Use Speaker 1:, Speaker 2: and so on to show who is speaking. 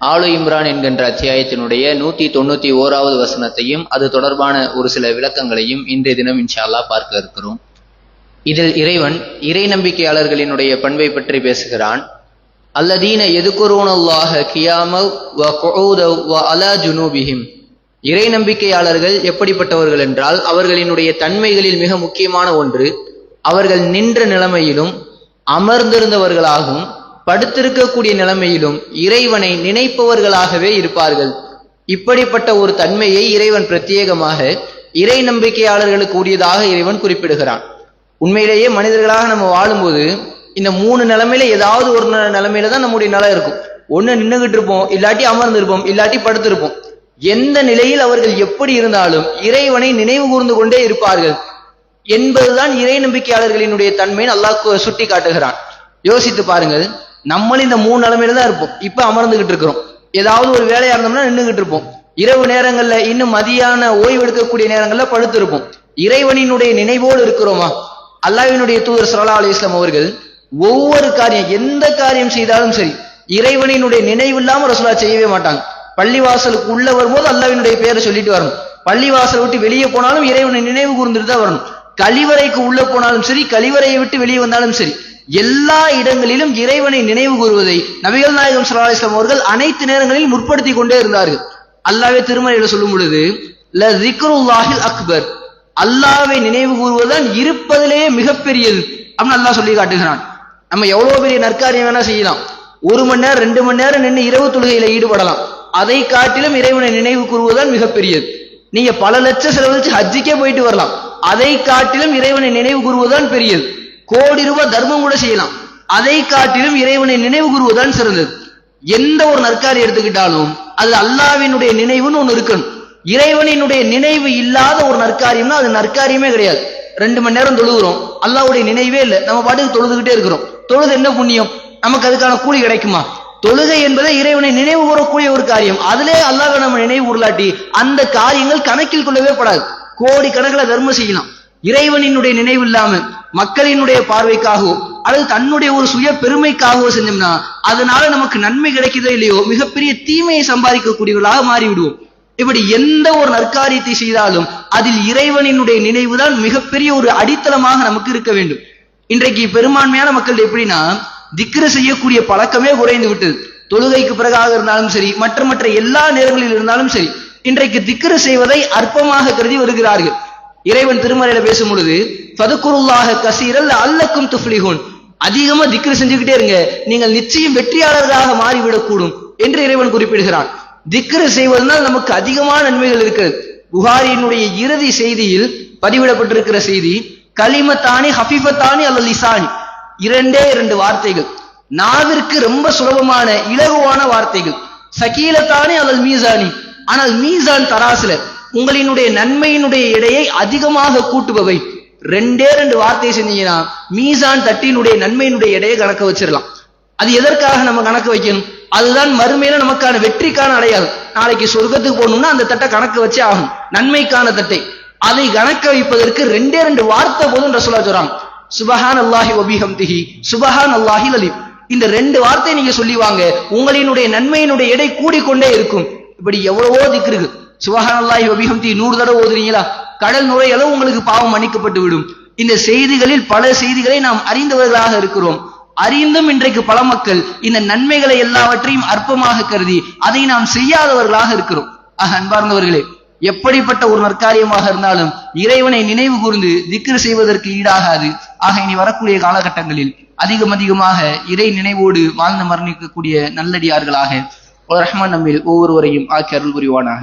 Speaker 1: ஆலு இம்ரான் என்கின்ற அத்தியாயத்தினுடைய நூத்தி தொண்ணூத்தி ஓராவது வசனத்தையும் அது தொடர்பான ஒரு சில விளக்கங்களையும் இன்றைய தினம் இன்ஷால்லா பார்க்க இருக்கிறோம். இதில் இறைவன் இறை நம்பிக்கையாளர்களினுடைய பண்பை பற்றி பேசுகிறான். அல்லதீன எதுக்குருவனல்லாக கியாம வ குஊத வ அலா ஜுனூபிஹிம். இறை நம்பிக்கையாளர்கள் எப்படிப்பட்டவர்கள் என்றால் அவர்களினுடைய தன்மைகளில் மிக முக்கியமான ஒன்று அவர்கள் நின்ற நிலைமையிலும் அமர்ந்திருந்தவர்களாகவும் படுத்திருக்கக்கூடிய நிலைமையிலும் இறைவனை நினைப்பவர்களாகவே இருப்பார்கள். இப்படிப்பட்ட ஒரு தன்மையை இறைவன் பிரத்யேகமாக இறை நம்பிக்கையாளர்களுக்கு உரியதாக இறைவன் குறிப்பிடுகிறான். உண்மையிலேயே மனிதர்களாக நம்ம வாழும்போது இந்த மூணு நிலைமையில ஏதாவது ஒரு நிலைமையில தான் நம்முடைய நிலை இருக்கும். ஒன்று நின்னுகிட்டு இருப்போம் இல்லாட்டி அமர்ந்திருப்போம் இல்லாட்டி படுத்திருப்போம். எந்த நிலையில் அவர்கள் எப்படி இருந்தாலும் இறைவனை நினைவு கூர்ந்து கொண்டே இருப்பார்கள். என்பதுதான் இறை நம்பிக்கையாளர்களினுடைய தன்மையை அல்லாஹ் சுட்டி காட்டுகிறான் யோசித்து பாருங்கள். நம்மளும் இந்த மூணு நிலைமையில தான் இருப்போம். இப்ப அமர்ந்துகிட்டு இருக்கிறோம். ஏதாவது ஒரு வேலையா இருந்தோம்னா நின்னுகிட்டு இருப்போம். இரவு நேரங்கள்ல இன்னும் மதியான ஓய்வு எடுக்கக்கூடிய நேரங்கள்ல படுத்திருப்போம். இறைவனினுடைய நினைவோடு இருக்கிறோமா? அல்லாவினுடைய தூதர் ஸல்லல்லாஹு அலி இஸ்லாம் அவர்கள் ஒவ்வொரு காரியம் எந்த காரியம் செய்தாலும் சரி இறைவனினுடைய நினைவு இல்லாம ரசூலா செய்யவே மாட்டாங்க. பள்ளிவாசலுக்கு உள்ள வரும்போது அல்லாவினுடைய பேரை சொல்லிட்டு வரணும். பள்ளிவாசல் விட்டு வெளியே போனாலும் இறைவனை நினைவு கூர்ந்துட்டு தான் வரணும். கழிவறைக்கு உள்ள போனாலும் சரி கழிவறையை விட்டு வெளியே வந்தாலும் சரி எல்லா இடங்களிலும் இறைவனை நினைவு கூறுவதை நபிகள் நாயகம் ஸல்லல்லாஹு அவர்கள் அனைத்து நேரங்களிலும் முற்படுத்தி கொண்டே இருந்தார்கள். அல்லாவே திருமறையில சொல்லும் பொழுது ல ذிக்ருல்லாஹில் அக்பர். அல்லாவை நினைவு கூறுவதுதான் இருப்பதிலேயே மிகப்பெரியது. அப்படின்னு அல்லாஹ் சொல்லி காட்டுகிறான். நம்ம எவ்வளவு பெரிய நற்காரியம் வேணா செய்யலாம். ஒரு மணி நேரம் ரெண்டு மணி நேரம் நின்று இரவு தொழுகையில ஈடுபடலாம். அதை காட்டிலும் இறைவனை நினைவு கூறுவதுதான் மிகப்பெரியது. நீங்க பல லட்சம் செலவழிச்சு ஹஜ்ஜிக்கே போயிட்டு வரலாம். அதை காட்டிலும் இறைவனை நினைவு கூறுவதுதான் பெரியது. கோடி ரூபாய் தர்மம் கூட செய்யலாம். அதை காட்டிலும் இறைவனை நினைவு கூறுவதுதான் சிறந்தது. எந்த ஒரு நற்காரி எடுத்துக்கிட்டாலும் அது அல்லாவினுடைய நினைவுன்னு ஒன்று இருக்கணும். இறைவனினுடைய நினைவு இல்லாத ஒரு நற்காரியம்னா அது நற்காரியமே கிடையாது. ரெண்டு மணி நேரம் தொழுகிறோம். அல்லாஹ்வுடைய நினைவே இல்லை. நம்ம பாட்டுக்கு தொழுதுகிட்டே இருக்கிறோம். தொழுது என்ன புண்ணியம்? நமக்கு அதுக்கான கூலி கிடைக்குமா? தொழுகை என்பதை இறைவனை நினைவு கூறக்கூடிய ஒரு காரியம். அதிலே அல்லாவை நம்ம நினைவு உருளாட்டி அந்த காரியங்கள் கணக்கில் கொள்ளவே படாது கோடி கணக்கில் தர்மம் செய்யலாம். இறைவனினுடைய நினைவு இல்லாம மக்களினுடைய பார்வைக்காகவோ அல்லது தன்னுடைய ஒரு சுய பெருமைக்காகவோ செஞ்சோம்னா அதனால நமக்கு நன்மை கிடைக்குதோ இல்லையோ மிகப்பெரிய தீமையை சம்பாதிக்கக்கூடியவர்களாக மாறிவிடுவோம். இப்படி எந்த ஒரு நற்காரியத்தை செய்தாலும் அதில் இறைவனினுடைய நினைவுதான் மிகப்பெரிய ஒரு அடித்தளமாக நமக்கு இருக்க வேண்டும். இன்றைக்கு பெரும்பான்மையான மக்கள் எப்படின்னா திக்ரு செய்யக்கூடிய பழக்கமே குறைந்து விட்டது. தொழுகைக்கு பிறகாக இருந்தாலும் சரி மற்ற மற்ற எல்லா நேரங்களில் இருந்தாலும் சரி இன்றைக்கு திக்ரு செய்வதை அற்பமாக கருதி வருகிறார்கள். இறைவன் திருமறையில பேசும் பொழுது பதுக்குருல்லாக கசீரல் அல்லக்கும் துஃப்லிஹூன். அதிகமா திக்ரு செஞ்சுக்கிட்டே இருங்க. நீங்கள் நிச்சயம் வெற்றியாளர்களாக மாறிவிடக்கூடும் என்று இறைவன் குறிப்பிடுகிறான். திக்ரு செய்வதனால் நமக்கு அதிகமான நன்மைகள் இருக்கிறது. புகாரியினுடைய இறுதி செய்தியில் பதிவிடப்பட்டிருக்கிற செய்தி கலிமத்தானி ஹஃபிஃபத்தானி அல்ல லிசானி. இரண்டே இரண்டு வார்த்தைகள். நாவிற்கு ரொம்ப சுலபமான இலகுவான வார்த்தைகள். சகீலத்தானி அல்லது மீசானி. ஆனால் மீசான் தராசுல உங்களினுடைய நன்மையினுடைய எடையை அதிகமாக கூட்டுபவை. ரெண்டே ரெண்டு வார்த்தை செஞ்சீங்கன்னா மீசான் தட்டினுடைய நன்மையினுடைய எடையை கணக்க வச்சிடலாம் அது எதற்காக நம்ம கணக்கு வைக்கணும்? அதுதான் மறுமையில நமக்கான வெற்றிக்கான அடையாளம். நாளைக்கு சொர்க்கத்துக்கு போகணும்னா அந்த தட்டை கணக்கு வச்சே ஆகும் நன்மைக்கான தட்டை. அதை கணக்க வைப்பதற்கு ரெண்டே ரெண்டு வார்த்தை போதும் ரசோலா சொல்றாங்க. சுபஹான் அல்லாஹி வபிஹம்திஹி சுபஹான் அல்லாஹி லலிப் இந்த ரெண்டு வார்த்தை நீங்க சொல்லி வாங்க. உங்களினுடைய நன்மையினுடைய எடை கூடிக்கொண்டே இருக்கும். இப்படி எவ்வளவோ திக்ருக்கு சுபஹான் அல்லாஹி வபிஹம்தி நூறு தடவை ஓதுறீங்களா? கடல் நுழையளவு உங்களுக்கு பாவம் மன்னிக்கப்பட்டு விடும். இந்த செய்திகளில் பல செய்திகளை நாம் அறிந்தவர்களாக இருக்கிறோம். அறிந்தும் இன்றைக்கு பல மக்கள் இந்த நன்மைகளை எல்லாவற்றையும் அற்பமாக கருதி அதை நாம் செய்யாதவர்களாக இருக்கிறோம். ஆக அன்பார்ந்தவர்களே எப்படிப்பட்ட ஒரு நற்காரியமாக இருந்தாலும் இறைவனை நினைவு கூர்ந்து திக்ரு செய்வதற்கு ஈடாகாது. ஆக இனி வரக்கூடிய காலகட்டங்களில் அதிகம் அதிகமாக இறை நினைவோடு வாழ்ந்து மரணிக்கக்கூடிய நல்லடியார்களாக ஒரு ரஹ்மான் நம்மில் ஒவ்வொருவரையும் ஆக்கி அருள் புரிவானாக.